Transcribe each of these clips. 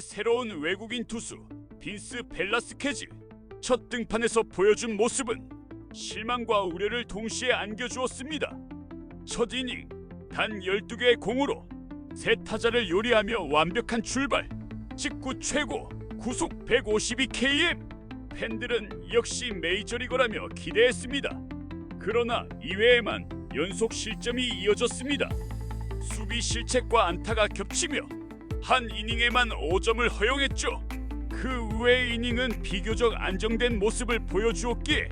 새로운 외국인 투수 빈스 벨라스케즈 첫 등판에서 보여준 모습은 실망과 우려를 동시에 안겨주었습니다. 첫 이닝 단 12개의 공으로 세 타자를 요리하며 완벽한 출발 직구 최고 구속 152km 팬들은 역시 메이저리거라며 기대했습니다. 그러나 이외에만 연속 실점이 이어졌습니다. 수비 실책과 안타가 겹치며 한 이닝에만 5점을 허용했죠. 그 외의 이닝은 비교적 안정된 모습을 보여주었기에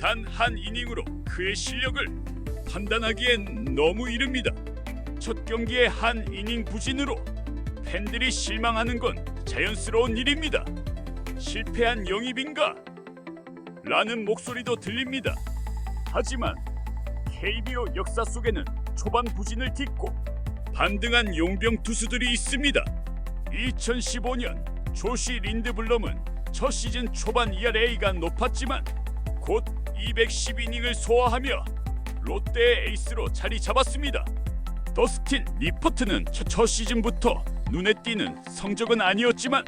단 한 이닝으로 그의 실력을 판단하기엔 너무 이릅니다. 첫 경기의 한 이닝 부진으로 팬들이 실망하는 건 자연스러운 일입니다. 실패한 영입인가? 라는 목소리도 들립니다. 하지만 KBO 역사 속에는 초반 부진을 딛고 반등한 용병 투수들이 있습니다. 2015년 조시 린드블럼은 첫 시즌 초반 ERA가 높았지만 곧 210이닝을 소화하며 롯데의 에이스로 자리 잡았습니다. 더스틴 리퍼트는 첫, 첫 시즌부터 눈에 띄는 성적은 아니었지만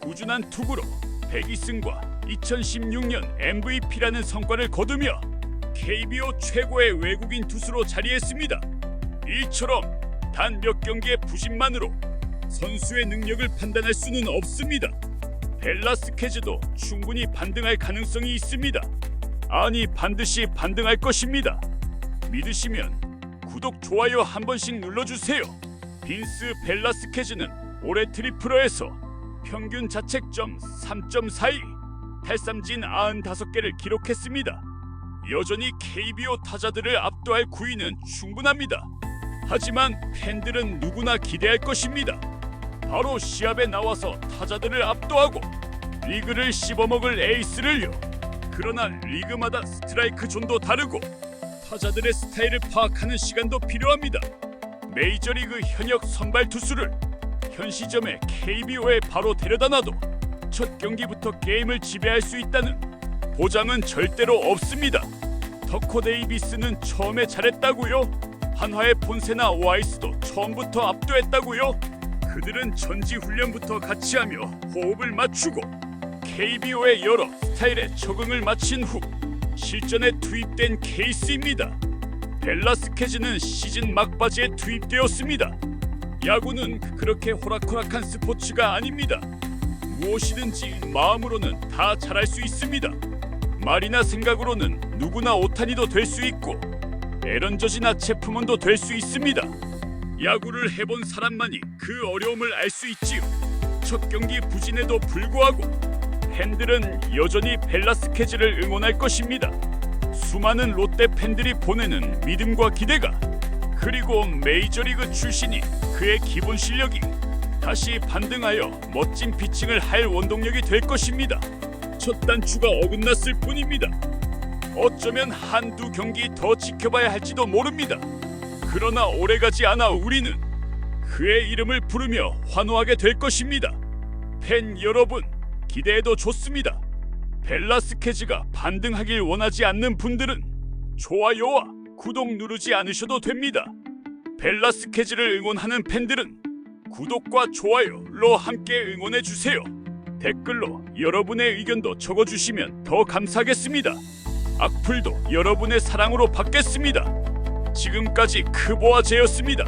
꾸준한 투구로 102승과 2016년 MVP라는 성과를 거두며 KBO 최고의 외국인 투수로 자리했습니다. 이처럼 단 몇 경기의 부진만으로 선수의 능력을 판단할 수는 없습니다. 벨라스케즈도 충분히 반등할 가능성이 있습니다. 아니 반드시 반등할 것입니다. 믿으시면 구독 좋아요 한 번씩 눌러주세요. 빈스 벨라스케즈는 올해 트리플러에서 평균 자책점 3.42, 탈삼진 95개를 기록했습니다. 여전히 KBO 타자들을 압도할 구위는 충분합니다. 하지만 팬들은 누구나 기대할 것입니다. 바로 시합에 나와서 타자들을 압도하고 리그를 씹어먹을 에이스를요. 그러나 리그마다 스트라이크 존도 다르고 타자들의 스타일을 파악하는 시간도 필요합니다. 메이저리그 현역 선발 투수를 현 시점에 KBO에 바로 데려다 놔도 첫 경기부터 게임을 지배할 수 있다는 보장은 절대로 없습니다. 더코 데이비스는 처음에 잘했다고요? 한화의 폰세나 와이스도 처음부터 압도했다고요? 그들은 전지 훈련부터 같이 하며 호흡을 맞추고 KBO의 여러 스타일에 적응을 마친 후 실전에 투입된 케이스입니다. 벨라스케즈는 시즌 막바지에 투입되었습니다. 야구는 그렇게 호락호락한 스포츠가 아닙니다. 무엇이든지 마음으로는 다 잘할 수 있습니다. 말이나 생각으로는 누구나 오타니도 될 수 있고 에런 저지나 체프먼도 될 수 있습니다. 야구를 해본 사람만이 그 어려움을 알 수 있지요. 첫 경기 부진에도 불구하고 팬들은 여전히 벨라스케즈를 응원할 것입니다. 수많은 롯데 팬들이 보내는 믿음과 기대가 그리고 메이저리그 출신이 그의 기본 실력이 다시 반등하여 멋진 피칭을 할 원동력이 될 것입니다. 첫 단추가 어긋났을 뿐입니다. 어쩌면 한두 경기 더 지켜봐야 할지도 모릅니다. 그러나 오래가지 않아 우리는 그의 이름을 부르며 환호하게 될 것입니다. 팬 여러분, 기대해도 좋습니다. 벨라스케즈가 반등하길 원하지 않는 분들은 좋아요와 구독 누르지 않으셔도 됩니다. 벨라스케즈를 응원하는 팬들은 구독과 좋아요로 함께 응원해 주세요. 댓글로 여러분의 의견도 적어주시면 더 감사하겠습니다. 악플도 여러분의 사랑으로 받겠습니다. 지금까지 크보아제였습니다.